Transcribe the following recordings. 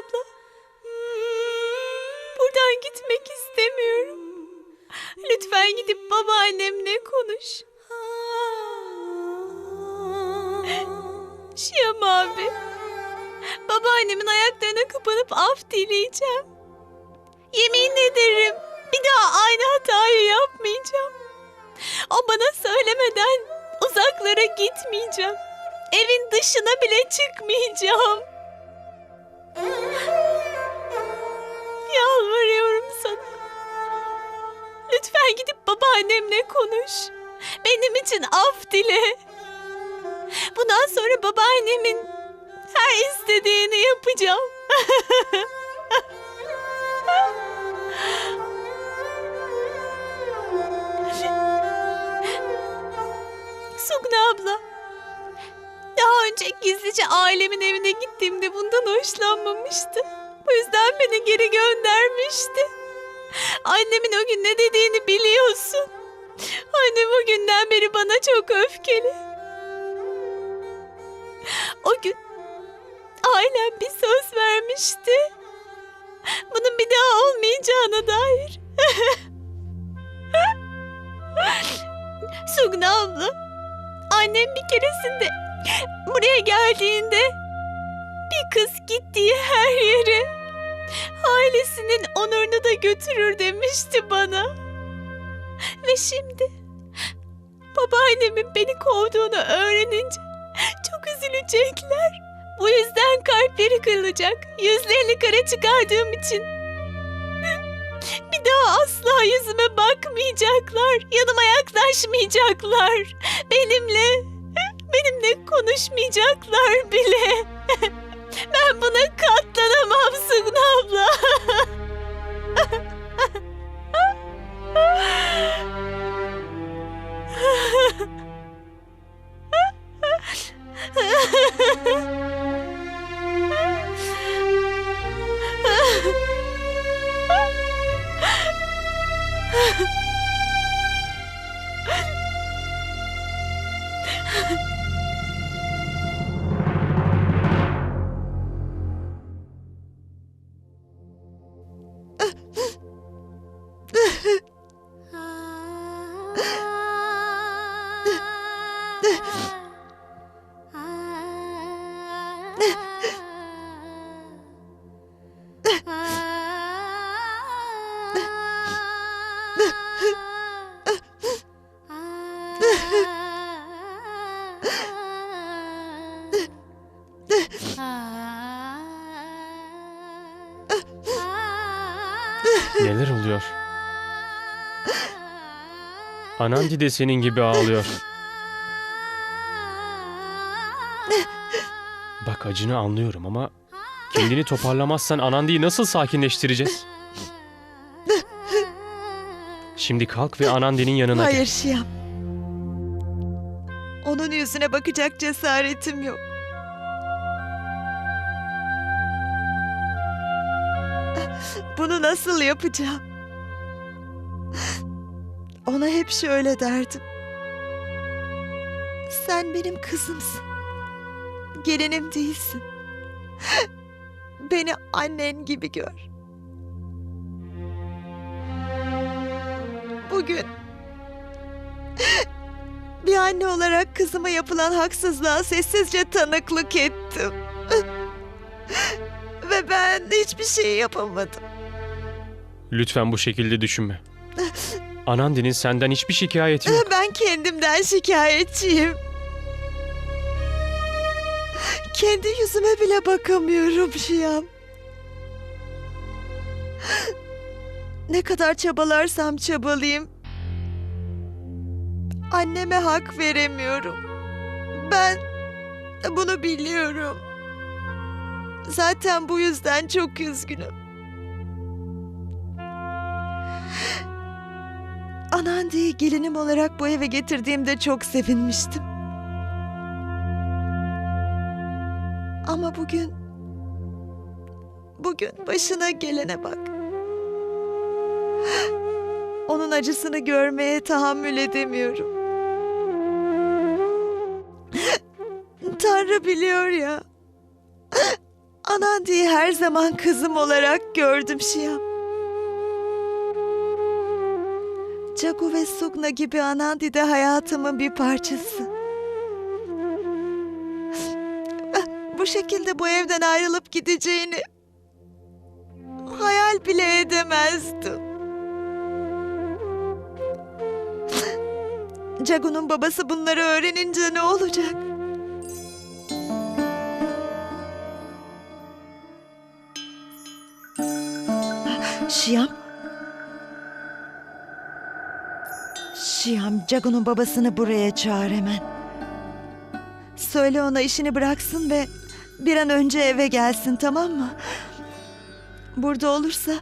abla. Hmm, buradan gitmek istemiyorum. Lütfen gidip babaannemle konuş. Şiyam abi. Babaannemin ayaklarına kapanıp af dileyeceğim. Yemin ederim bir daha aynı hatayı yapmayacağım. O bana söylemeden uzaklara gitmeyeceğim. Evin dışına bile çıkmayacağım. Yalvarıyorum sana. Lütfen gidip babaannemle konuş. Benim için af dile. Bundan sonra babaannemin her istediğini yapacağım. Sugna abla. Önce gizlice ailemin evine gittiğimde bundan hoşlanmamıştı. Bu yüzden beni geri göndermişti. Annemin o gün ne dediğini biliyorsun. Annem o günden beri bana çok öfkeli. O gün ailem bir söz vermişti. Bunun bir daha olmayacağına dair. Sugna abla, annem bir keresinde buraya geldiğinde bir kız gittiği her yere ailesinin onurunu da götürür demişti bana. Ve şimdi babaannemin beni kovduğunu öğrenince çok üzülecekler. Bu yüzden kalpleri kırılacak. Yüzlerini kara çıkardığım için. Bir daha asla yüzüme bakmayacaklar. Yanıma yaklaşmayacaklar. Benimle, konuşmayacaklar bile. Ben buna katlanamam Sugna abla. Oluyor? Anandi de senin gibi ağlıyor. Bak acını anlıyorum ama kendini toparlamazsan Anandi'yi nasıl sakinleştireceğiz? Şimdi kalk ve Anandi'nin yanına Hayır gel. Şiyam. Onun yüzüne bakacak cesaretim yok. Bunu nasıl yapacağım? Ona hep şöyle derdim. Sen benim kızımsın. Gelinim değilsin. Beni annen gibi gör. Bugün bir anne olarak kızıma yapılan haksızlığa sessizce tanıklık ettim. Ve ben hiçbir şey yapamadım. Lütfen bu şekilde düşünme. Anandi'nin senden hiçbir şikayeti yok. Ben kendimden şikayetçiyim. Kendi yüzüme bile bakamıyorum Şiyam. Ne kadar çabalarsam çabalayayım. Anneme hak veremiyorum. Ben bunu biliyorum. Zaten bu yüzden çok üzgünüm. Anandi'yi gelinim olarak bu eve getirdiğimde çok sevinmiştim. Ama bugün... Bugün başına gelene bak. Onun acısını görmeye tahammül edemiyorum. Tanrı biliyor ya. Anandi'yi her zaman kızım olarak gördüm Şiyam. Jagu ve Sugna gibi Anandi de hayatımın bir parçası. Bu şekilde bu evden ayrılıp gideceğini hayal bile edemezdim. Jagu'nun babası bunları öğrenince ne olacak? Şiyam? Şiyam, Jagu'nun babasını buraya çağır hemen. Söyle ona işini bıraksın ve bir an önce eve gelsin tamam mı? Burada olursa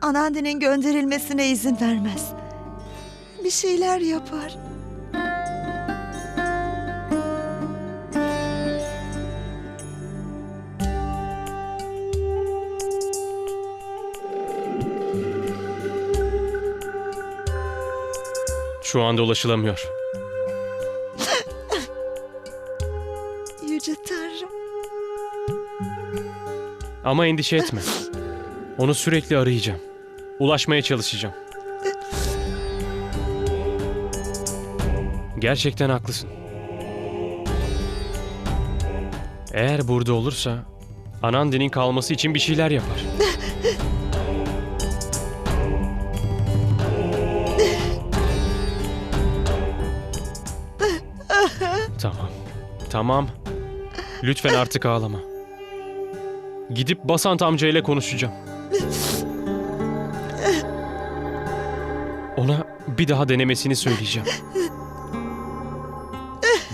Anandi'nin gönderilmesine izin vermez. Bir şeyler yapar. Şu anda ulaşılamıyor. Yüce Tanrım. Ama endişe etme. Onu sürekli arayacağım. Ulaşmaya çalışacağım. Gerçekten haklısın. Eğer burada olursa Anandi'nin kalması için bir şeyler yapar. Tamam. Lütfen artık ağlama. Gidip Basant amcayla konuşacağım. Ona bir daha denemesini söyleyeceğim.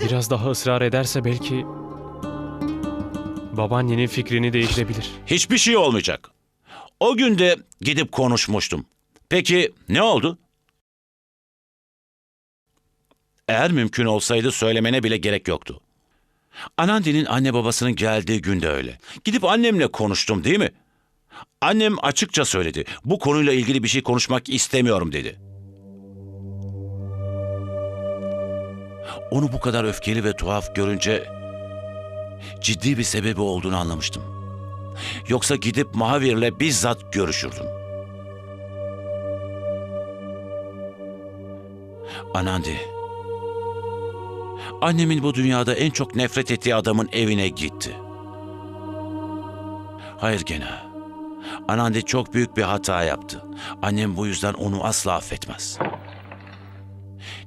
Biraz daha ısrar ederse belki babaannenin fikrini değiştirebilir. Hiçbir şey olmayacak. O gün de gidip konuşmuştum. Peki ne oldu? Eğer mümkün olsaydı söylemene bile gerek yoktu. Anandi'nin anne babasının geldiği günde öyle. Gidip annemle konuştum değil mi? Annem açıkça söyledi. Bu konuyla ilgili bir şey konuşmak istemiyorum dedi. Onu bu kadar öfkeli ve tuhaf görünce ciddi bir sebebi olduğunu anlamıştım. Yoksa gidip Mahavir'le bizzat görüşürdüm. Anandi. Annemin bu dünyada en çok nefret ettiği adamın evine gitti. Hayır gene. Anandi çok büyük bir hata yaptı. Annem bu yüzden onu asla affetmez.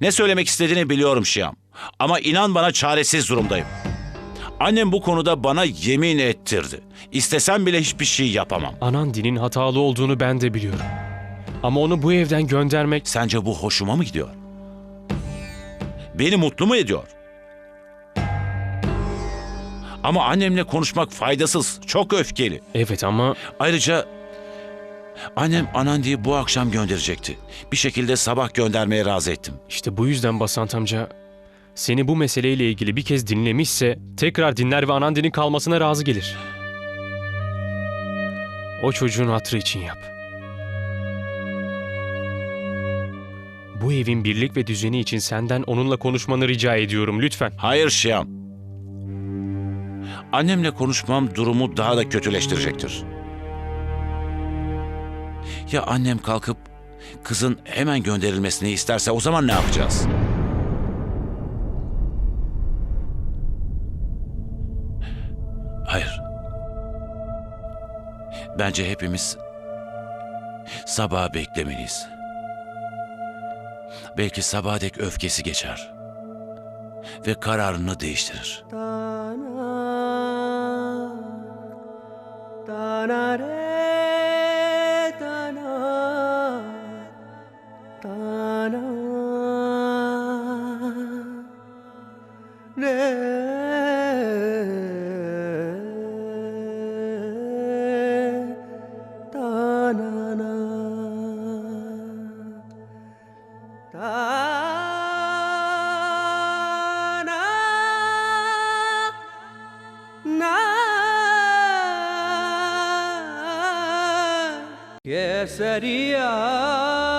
Ne söylemek istediğini biliyorum Şiam. Ama inan bana çaresiz durumdayım. Annem bu konuda bana yemin ettirdi. İstesem bile hiçbir şey yapamam. Anandi'nin hatalı olduğunu ben de biliyorum. Ama onu bu evden göndermek Sence bu hoşuma mı gidiyor? Beni mutlu mu ediyor? Ama annemle konuşmak faydasız, çok öfkeli. evet ama Ayrıca annem Anandi'yi bu akşam gönderecekti. Bir şekilde sabah göndermeye razı ettim. işte bu yüzden Basant amca seni bu meseleyle ilgili bir kez dinlemişse tekrar dinler ve Anandi'nin kalmasına razı gelir. O çocuğun hatrı için yap. Bu evin birlik ve düzeni için senden onunla konuşmanı rica ediyorum lütfen. Hayır Şiam. Annemle konuşmam durumu daha da kötüleştirecektir. Ya annem kalkıp kızın hemen gönderilmesini isterse o zaman ne yapacağız? Hayır. Bence hepimiz sabah beklemeliyiz. Belki sabaha dek öfkesi geçer ve kararını değiştirir. na na sería